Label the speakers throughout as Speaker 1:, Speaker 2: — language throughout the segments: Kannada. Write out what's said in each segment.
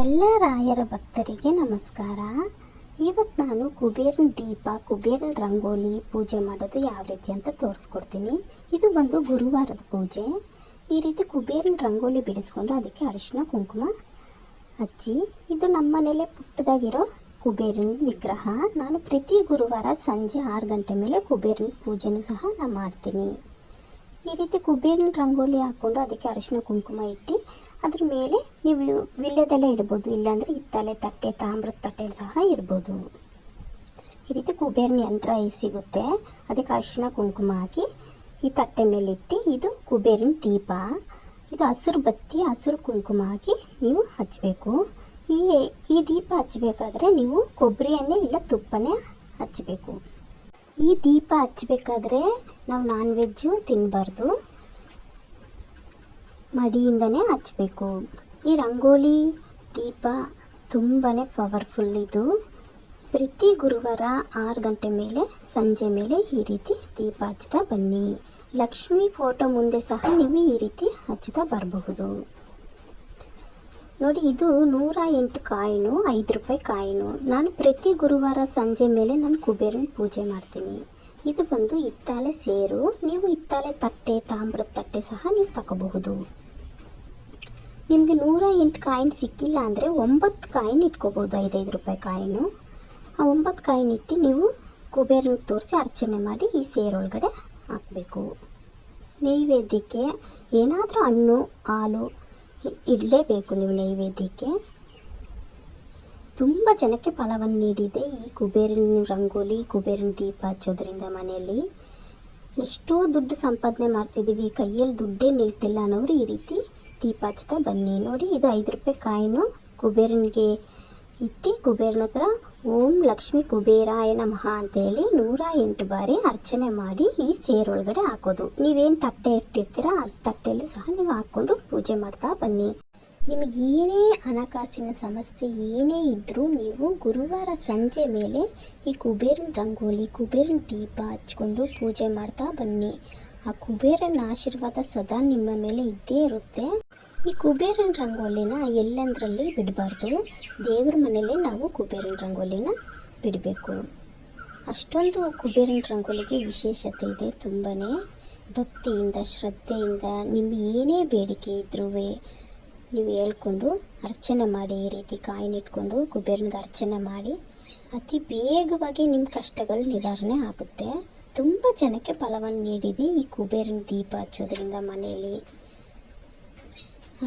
Speaker 1: ಎಲ್ಲ ರಾಯರ ಭಕ್ತರಿಗೆ ನಮಸ್ಕಾರ. ಇವತ್ತು ನಾನು ಕುಬೇರನ ದೀಪ ಕುಬೇರನ ರಂಗೋಲಿ ಪೂಜೆ ಮಾಡೋದು ಯಾವ ರೀತಿ ಅಂತ ತೋರಿಸ್ಕೊಡ್ತೀನಿ. ಇದು ಒಂದು ಗುರುವಾರದ ಪೂಜೆ. ಈ ರೀತಿ ಕುಬೇರನ ರಂಗೋಲಿ ಬಿಡಿಸ್ಕೊಂಡು ಅದಕ್ಕೆ ಅರಿಶಿನ, ಕುಂಕುಮ ಹಚ್ಚಿ, ಇದು ನಮ್ಮ ಮನೇಲೆ ಪುಟ್ಟದಾಗಿರೋ ಕುಬೇರನ ವಿಗ್ರಹ. ನಾನು ಪ್ರತಿ ಗುರುವಾರ ಸಂಜೆ ಆರು ಗಂಟೆ ಮೇಲೆ ಕುಬೇರನ ಪೂಜೆನೂ ಸಹ ನಾನು ಮಾಡ್ತೀನಿ. ಈ ರೀತಿ ಕುಬೇರನ ರಂಗೋಲಿ ಹಾಕ್ಕೊಂಡು ಅದಕ್ಕೆ ಅರಿಶಿನ, ಕುಂಕುಮ ಇಟ್ಟು ಅದ್ರ ಮೇಲೆ ನೀವು ವಿಲ್ಯದಲ್ಲೇ ಇಡ್ಬೋದು, ಇಲ್ಲಾಂದರೆ ಹಿತ್ತಲೆ ತಟ್ಟೆ, ತಾಮ್ರದ ತಟ್ಟೆ ಸಹ ಇಡ್ಬೋದು. ಈ ರೀತಿ ಕುಬೇರನ ಯಂತ್ರ ಸಿಗುತ್ತೆ. ಅದಕ್ಕೆ ಅರಿಶಿನ ಕುಂಕುಮ ಹಾಕಿ ಈ ತಟ್ಟೆ ಮೇಲೆ ಇಟ್ಟು ಇದು ಕುಬೇರಿನ ದೀಪ. ಇದು ಹಸಿರು ಬತ್ತಿ, ಹಸಿರು ಕುಂಕುಮ ಹಾಕಿ ನೀವು ಹಚ್ಚಬೇಕು ಈ ಈ ದೀಪ ಹಚ್ಚಬೇಕಾದ್ರೆ ನೀವು ಕೊಬ್ಬರಿಯನ್ನೇ ಇಲ್ಲ ತುಪ್ಪನೇ ಹಚ್ಚಬೇಕು ಈ ದೀಪ ಹಚ್ಚಬೇಕಾದ್ರೆ ನಾವು ನಾನ್ ವೆಜ್ಜು ತಿನ್ನಬಾರ್ದು ಮಡಿಯಿಂದನೇ ಹಚ್ಚಬೇಕು ಈ ರಂಗೋಲಿ ದೀಪ ತುಂಬಾ ಪವರ್ಫುಲ್ ಇದು. ಪ್ರತಿ ಗುರುವಾರ ಆರು ಗಂಟೆ ಮೇಲೆ, ಸಂಜೆ ಮೇಲೆ ಈ ರೀತಿ ದೀಪ ಹಚ್ತಾ ಬನ್ನಿ. ಲಕ್ಷ್ಮಿ ಫೋಟೋ ಮುಂದೆ ಸಹ ನೀವು ಈ ರೀತಿ ಹಚ್ತಾ ಬರಬಹುದು. ನೋಡಿ, ಇದು ನೂರ ಎಂಟು ಕಾಯಿನು, ಐದು ರೂಪಾಯಿ ಕಾಯಿನು. ನಾನು ಪ್ರತಿ ಗುರುವಾರ ಸಂಜೆ ಮೇಲೆ ನಾನು ಕುಬೇರನ ಪೂಜೆ ಮಾಡ್ತೀನಿ. ಇದು ಬಂದು ಹಿತ್ತಾಳೆ ಸೇರು. ನೀವು ಹಿತ್ತಾಳೆ ತಟ್ಟೆ, ತಾಮ್ರದ ತಟ್ಟೆ ಸಹ ನೀವು ತಗೋಬಹುದು. ನಿಮಗೆ ನೂರ ಎಂಟು ಕಾಯಿನ್ ಸಿಕ್ಕಿಲ್ಲ ಅಂದರೆ ಒಂಬತ್ತು ಕಾಯಿನ್ ಇಟ್ಕೋಬೋದು, ಐದೈದು ರೂಪಾಯಿ ಕಾಯಿನು. ಆ ಒಂಬತ್ತು ಕಾಯಿನ್ ಇಟ್ಟು ನೀವು ಕುಬೇರನ ತೋರಿಸಿ ಅರ್ಚನೆ ಮಾಡಿ ಈ ಸೇರೊಳಗಡೆ ಹಾಕಬೇಕು. ನೈವೇದ್ಯಕ್ಕೆ ಏನಾದರೂ ಹಣ್ಣು, ಹಾಲು ಇಡಲೇಬೇಕು ನೀವು ನೈವೇದ್ಯಕ್ಕೆ. ತುಂಬ ಜನಕ್ಕೆ ಫಲವನ್ನು ನೀಡಿದೆ ಈ ಕುಬೇರನ ರಂಗೋಲಿ, ಕುಬೇರನ ದೀಪ ಹಚ್ಚೋದ್ರಿಂದ ಮನೆಯಲ್ಲಿ. ಎಷ್ಟೋ ದುಡ್ಡು ಸಂಪಾದನೆ ಮಾಡ್ತಿದ್ದೀವಿ, ಕೈಯಲ್ಲಿ ದುಡ್ಡೇ ನಿಲ್ತಿಲ್ಲ ಅನ್ನೋರು ಈ ರೀತಿ ದೀಪ ಹಚ್ತಾ ಬನ್ನಿ ನೋಡಿ, ಇದು ಐದು ರೂಪಾಯಿ ಕಾಯಿನು. ಕುಬೇರನಿಗೆ ಇಟ್ಟು ಕುಬೇರನ ಹತ್ರ ಓಂ ಲಕ್ಷ್ಮಿ ಕುಬೇರಾಯ ನಮಃ ಅಂತೇಳಿ ನೂರ ಎಂಟು ಬಾರಿ ಅರ್ಚನೆ ಮಾಡಿ ಈ ಸೇರೊಳಗಡೆ ಹಾಕೋದು. ನೀವೇನು ತಟ್ಟೆ ಇಟ್ಟಿರ್ತೀರ, ಆ ತಟ್ಟೆಯಲ್ಲೂ ಸಹ ನೀವು ಹಾಕ್ಕೊಂಡು ಪೂಜೆ ಮಾಡ್ತಾ ಬನ್ನಿ. ನಿಮಗೆ ಏನೇ ಹಣಕಾಸಿನ ಸಮಸ್ಯೆ ಏನೇ ಇದ್ದರೂ ನೀವು ಗುರುವಾರ ಸಂಜೆ ಮೇಲೆ ಈ ಕುಬೇರನ ರಂಗೋಲಿ, ಕುಬೇರನ ದೀಪ ಹಚ್ಕೊಂಡು ಪೂಜೆ ಮಾಡ್ತಾ ಬನ್ನಿ. ಆ ಕುಬೇರನ ಆಶೀರ್ವಾದ ಸದಾ ನಿಮ್ಮ ಮೇಲೆ ಇದ್ದೇ ಇರುತ್ತೆ. ಈ ಕುಬೇರನ ರಂಗೋಲಿನ ಎಲ್ಲೆಂದರಲ್ಲಿ ಬಿಡಬಾರ್ದು? ದೇವ್ರ ಮನೆಯಲ್ಲೇ ನಾವು ಕುಬೇರನ ರಂಗೋಲಿನ ಬಿಡಬೇಕು. ಅಷ್ಟೊಂದು ಕುಬೇರನ ರಂಗೋಲಿಗೆ ವಿಶೇಷತೆ ಇದೆ ತುಂಬಾ ಭಕ್ತಿಯಿಂದ, ಶ್ರದ್ಧೆಯಿಂದ ನಿಮ್ಮ ಏನೇ ಬೇಡಿಕೆ ಇದ್ರೂ ನೀವು ಹೇಳ್ಕೊಂಡು ಅರ್ಚನೆ ಮಾಡಿ, ಈ ರೀತಿ ಕಾಯಿನಿಟ್ಕೊಂಡು ಕುಬೇರನಿಗೆ ಅರ್ಚನೆ ಮಾಡಿ, ಅತಿ ಬೇಗವಾಗಿ ನಿಮ್ಮ ಕಷ್ಟಗಳು ನಿವಾರಣೆ ಆಗುತ್ತೆ. ತುಂಬ ಜನಕ್ಕೆ ಫಲವನ್ನು ನೀಡಿದೆ ಈ ಕುಬೇರನ ದೀಪ ಹಚ್ಚೋದ್ರಿಂದ ಮನೆಯಲ್ಲಿ.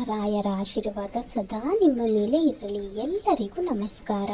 Speaker 1: ರಾಯರ ಆಶೀರ್ವಾದ ಸದಾ ನಿಮ್ಮ ಮೇಲೆ ಇರಲಿ. ಎಲ್ಲರಿಗೂ ನಮಸ್ಕಾರ.